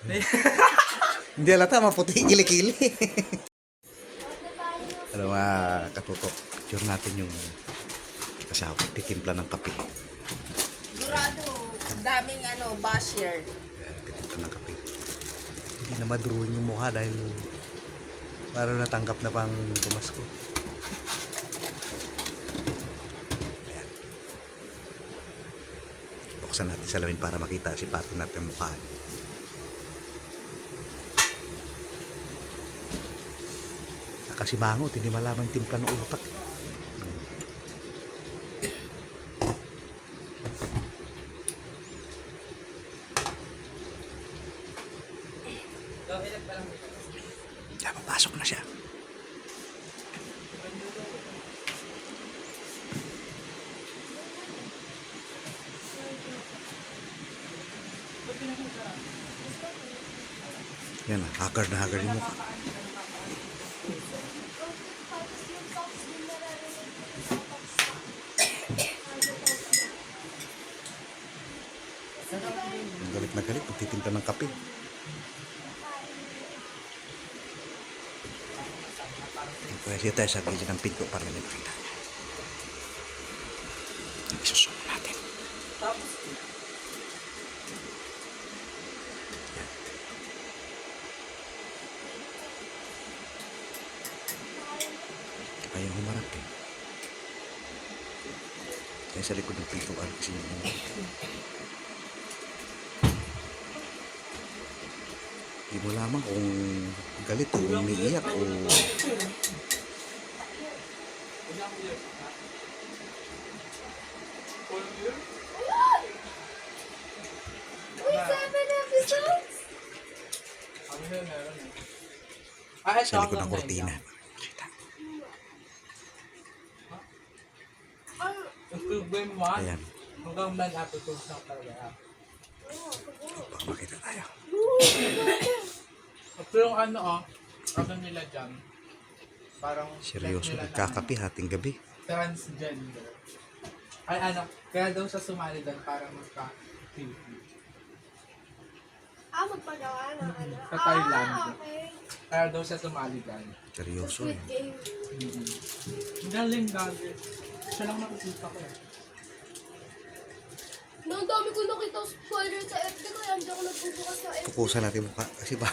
Hindi alata, maputi kilikili. Ano mga katutok, picture natin yung kasama, titimpla ng kape. Sigurado, daming ano, basher. Titimpla ng kape. Hindi na madruin yung mukha dahil parang natanggap na pang pumasko. Ayan. Buksan natin salamin para makita si Pato natin mukha. niya. Nakasimangot, hindi malaman timpla ng utak. Kaya papasok na siya. Yan haggard na haggard yung mukha. Galit na galit, magtitinta ng kape. Pwede tayo sa gilid ng pinto para may makita. Isusok natin. Kaya humarap eh. Kaya sa likod ng pintuan kasi yung Hindi mo lamang kung galit o umiiyak o Ah, sa likod ng kortina. Makita. Game 1. Ayan. Hanggang 9 episodes na talaga. Baka makita tayo. Ito yung ano oh, ano nila dyan. Parang Seryoso, nila na nagkakapi hating gabi. transgender. Ay ano, kaya daw siya sumali doon para magka-TV. Ah, magpagawa na ano. Sa Thailand. Ah, okay. Kaya daw siya sumali doon. Seryoso Squid eh. Game. Ang Galing gagawin. Siya lang nakikita ko eh. No, ang dami ko nakita spoiler sa FB kaya hindi ako nagbubukas sa FB. Tukusan natin mukha kasi ba